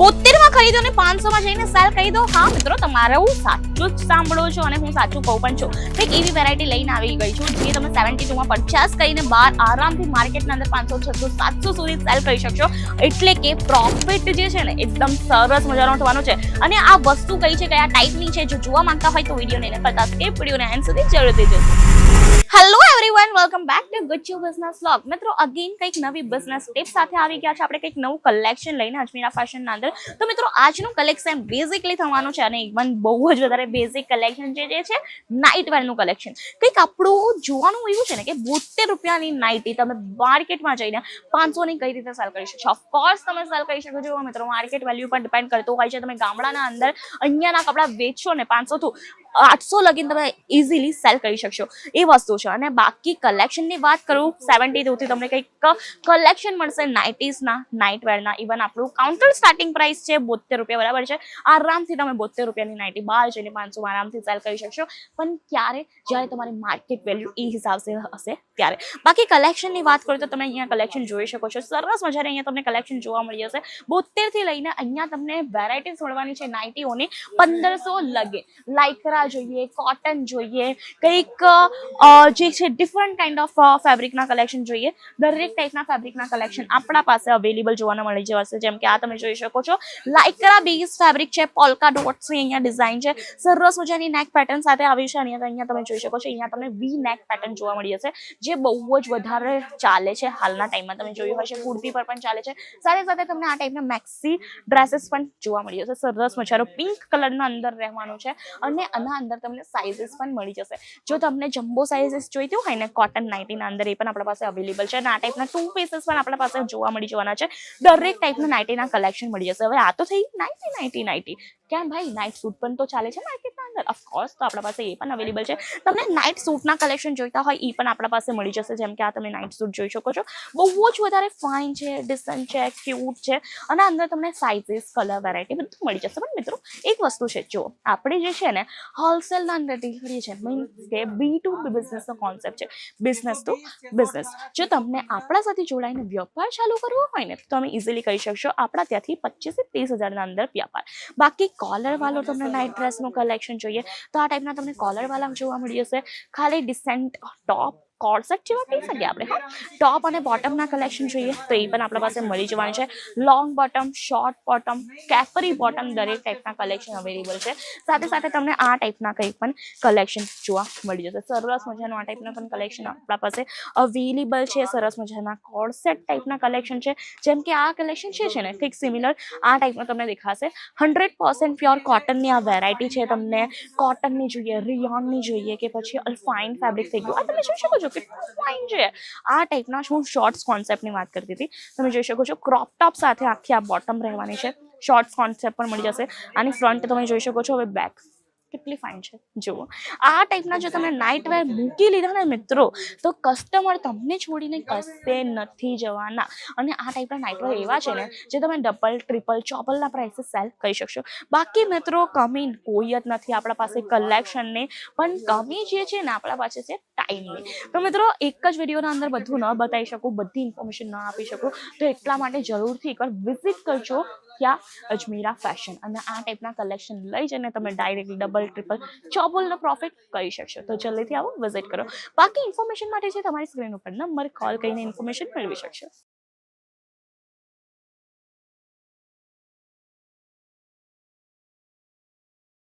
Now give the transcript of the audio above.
બોતેરમાં ખરીદો ને પાંચસોમાં જઈને સેલ કરી દો. હા, મિત્રો, તમારું સાચું જ સાંભળો છો અને હું સાચું કહું પણ છું. કંઈક એવી વેરાયટી લઈને આવી ગઈ છું જે તમે સેવન્ટી ટુમાં પચાસ કરીને બાર આરામથી માર્કેટના અંદર પાંચસો, છસો, સાતસો સુધી સેલ કરી શકશો. એટલે કે પ્રોફિટ જે છે ને, એકદમ સરસ મજાનો થવાનો છે. અને આ વસ્તુ કઈ છે, કયા ટાઈપની છે, જો જોવા માંગતા હોય તો વિડીયોને એને કરતા સ્કીપ વિડીયોને એન્ડ સુધી જરૂરથી everyone welcome back to good business vlog મિત્રો અગેન કંઈક નવી બિઝનેસ ટિપ સાથે આવી ગયા છે. આપણે કંઈક નવું કલેક્શન લઈને અજમીરા ફેશનના અંદર. તો મિત્રો, આજનું કલેક્શન બેઝિકલી થવાનું છે અને ઇવન બહુ જ વધારે બેઝિક કલેક્શન છે જે છે નાઇટ વેરનું કલેક્શન કંઈક આપણું જોવાનું એવું છે ને કે બોતેર રૂપિયાની નાઇટી તમે માર્કેટમાં જઈને પાંચસોની કઈ રીતે સેલ કરી શકો ઓફકોર્સ તમે સેલ કરી શકો છો. મિત્રો માર્કેટ વેલ્યુ પર ડિપેન્ડ કરતું હોય છે. તમે ગામડાના અંદર અહીંયાના કપડાં વેચશો ને પાંચસો થી આઠસો લગીન તમે ઇઝીલી સેલ કરી શકશો. એ વસ્તુ છે. અને બાકી કલેક્શનની વાત કરું સેવન્ટી ટુથી તમને કંઈક કલેક્શન મળશે. નાઇટીસના નાઇટ વેરના ઇવન આપણું કાઉન્ટર સ્ટાર્ટિંગ પ્રાઇસ છે બોતેર રૂપિયા બરાબર છે. આરામથી તમે બોતેર રૂપિયાની નાઇટી બહાર જઈને પાંચસો આરામથી સેલ કરી શકશો. પણ ક્યારે? જ્યારે તમારી માર્કેટ વેલ્યુ એ હિસાબે હશે ત્યારે. બાકી કલેક્શનની વાત કરું તો તમે અહીંયા કલેક્શન જોઈ શકો છો. સરસ મજાને અહીંયા તમને કલેક્શન જોવા મળી જશે. બોતેરથી લઈને અહીંયા તમને વેરાયટીઝ મળવાની છે નાઇટીઓની પંદરસો લગે લાઇકરા જોઈએ કોટન જોઈએ, કંઈક જે છે ડિફરન્ટ કાઇન્ડ ઓફ ફેબ્રિકના કલેક્શન જોઈએ. દરેક ટાઈપના ફેબ્રિકના કલેક્શન આપણા પાસે અવેલેબલ જોવાના મળી જશે જેમ કે આ તમે જોઈ શકો છો. લાઇકરા બેઝ ફેબ્રિક છે પોલ્કા ડોટ્સની અહીંયા ડિઝાઇન છે. સરસ મજાની નેક પેટર્ન સાથે આવી છે. અને અહીંયા તમે જોઈ શકો છો, અહીંયા તમને વી નેક પેટર્ન જોવા મળી જશે, જે બહુ જ વધારે ચાલે છે હાલના ટાઈમમાં તમે જોયું હશે, કુર્તી પર પણ ચાલે છે. સાથે સાથે તમને આ ટાઈપના મેક્સી ડ્રેસીસ પણ જોવા મળી જશે. સરસ મજાનો પિંક કલરનો અંદર રહેવાનું છે. અને આના અંદર તમને સાઇઝીસ પણ મળી જશે. જો તમને જમ્બો સાઇઝીસ જોઈતી હોય ને કોટન નાઇટીના અંદર એ પણ આપણા પાસે અવેલેબલ છે અને આ ટાઈપના ટુ પીસીસ પણ આપણા પાસે જોવા મળી જવાના છે. દરેક ટાઈપના નાઇટીના કલેક્શન મળી જશે. હવે આ તો થઈ નાઇટી નાઇટી નાઇટી કેમ ભાઈ? નાઇટ સૂટ પણ તો ચાલે છે માર્કેટમાં અંદર. ઓફકોર્સ તો આપણા પાસે એ પણ અવેલેબલ છે. તમને નાઇટ સૂટના કલેક્શન જોઈતા હોય એ પણ આપણા પાસે મળી જશે, જેમ કે આ તમે નાઇટ સૂટ જોઈ શકો છો. બહુ જ વધારે ફાઇન છે ડિસન્ટ છે ક્યુટ છે. અને અંદર તમને સાઇઝીસ કલર વેરાયટી બધું મળી જશે. પણ મિત્રો, એક વસ્તુ છે જો આપણે જે છે ને હોલસેલના અંદર ડિલિવરી છે મીન્સ કે બી ટુ બિઝનેસનો કોન્સેપ્ટ છે. બિઝનેસ ટુ બિઝનેસ જો તમને આપણા સાથે જોડાઈને વ્યાપાર ચાલુ કરવો હોય ને, તો તમે ઇઝીલી કરી શકશો. આપણા ત્યાંથી પચીસથી ત્રીસ હજારના અંદર વ્યાપાર. બાકી કોલર વાળો તમને નાઇટ ડ્રેસનું કલેક્શન જોઈએ. તો આ ટાઈપના તમને કોલર વાળા જોવા મળી જશે ખાલી ડિસેન્ટ ટોપ કોર્સેટ જેવા કહી શકીએ આપણે હા? ટોપ અને બોટમના કલેક્શન જોઈએ તો એ પણ આપણા પાસે મળી જવાની છે. Long bottom short bottom capri bottom દરેક ટાઈપના કલેક્શન અવેલેબલ છે. સાથે સાથે તમને આ ટાઈપના કંઈ પણ કલેક્શન જોવા મળી જશે. સરસ મજાનું આ ટાઈપના પણ કલેક્શન આપણા પાસે અવેલેબલ છે. સરસ મજાના કોર્સેટ ટાઈપના કલેક્શન છે. જેમ કે આ કલેક્શન છે છે ને ઠીક સિમિલર આ ટાઈપનું તમને દેખાશે. હંડ્રેડ પર્સન્ટ પ્યોર કોટનની આ વેરાયટી છે તમને. કોટનની જોઈએ રિયોનની જોઈએ કે પછી અલ્ફાઇન ફેબ્રિક થઈ ગયું. આ તમે જોઈ શકો છો કેટલું ફાઇન છે. આ ટાઈપના હું શોર્ટ્સ કોન્સેપ્ટની વાત કરતી હતી. તમે જોઈ શકો છો ક્રોપ ટોપ સાથે આખી આ બોટમ રહેવાની છે. શોર્ટ્સ કોન્સેપ્ટ પણ મળી જશે. આની ફ્રન્ટ તમે જોઈ શકો છો, હવે બેક કેટલી ફાઇન છે. જુઓ. આ ટાઈપના જો તમે નાઇટ વેર મૂકી લીધા ને મિત્રો, તો કસ્ટમર તમને છોડીને કશે નથી જવાના. અને આ ટાઈપના નાઇટ વેર એવા છે ને, જે તમે ડબલ ટ્રિપલ ચોપલના પ્રાઇસે સેલ કરી શકશો. બાકી મિત્રો, કમી કોઈ જ નથી આપણા પાસે કલેક્શનની પણ કમી જે છે ને આપણા પાસે છે ટાઈમની તો મિત્રો, એક જ વિડીયોના અંદર બધું ન બતાવી શકું, બધી ઇન્ફોર્મેશન ન આપી શકું. તો એટલા માટે જરૂરથી એકવાર વિઝિટ કરજો. ત્યાં અજમીરા ફેશન અને આ ટાઈપના કલેક્શન લઈ જઈને તમે ડાયરેક્ટલી ડબલ ટ્રિપલ ચોબલનો પ્રોફિટ કરી શકશો. તો જલ્દીથી આવો વિઝિટ કરો. બાકી ઇન્ફોર્મેશન માટે છે તમારી સ્ક્રીન ઉપર નંબર કોલ કરીને ઇન્ફોર્મેશન મેળવી શકશો.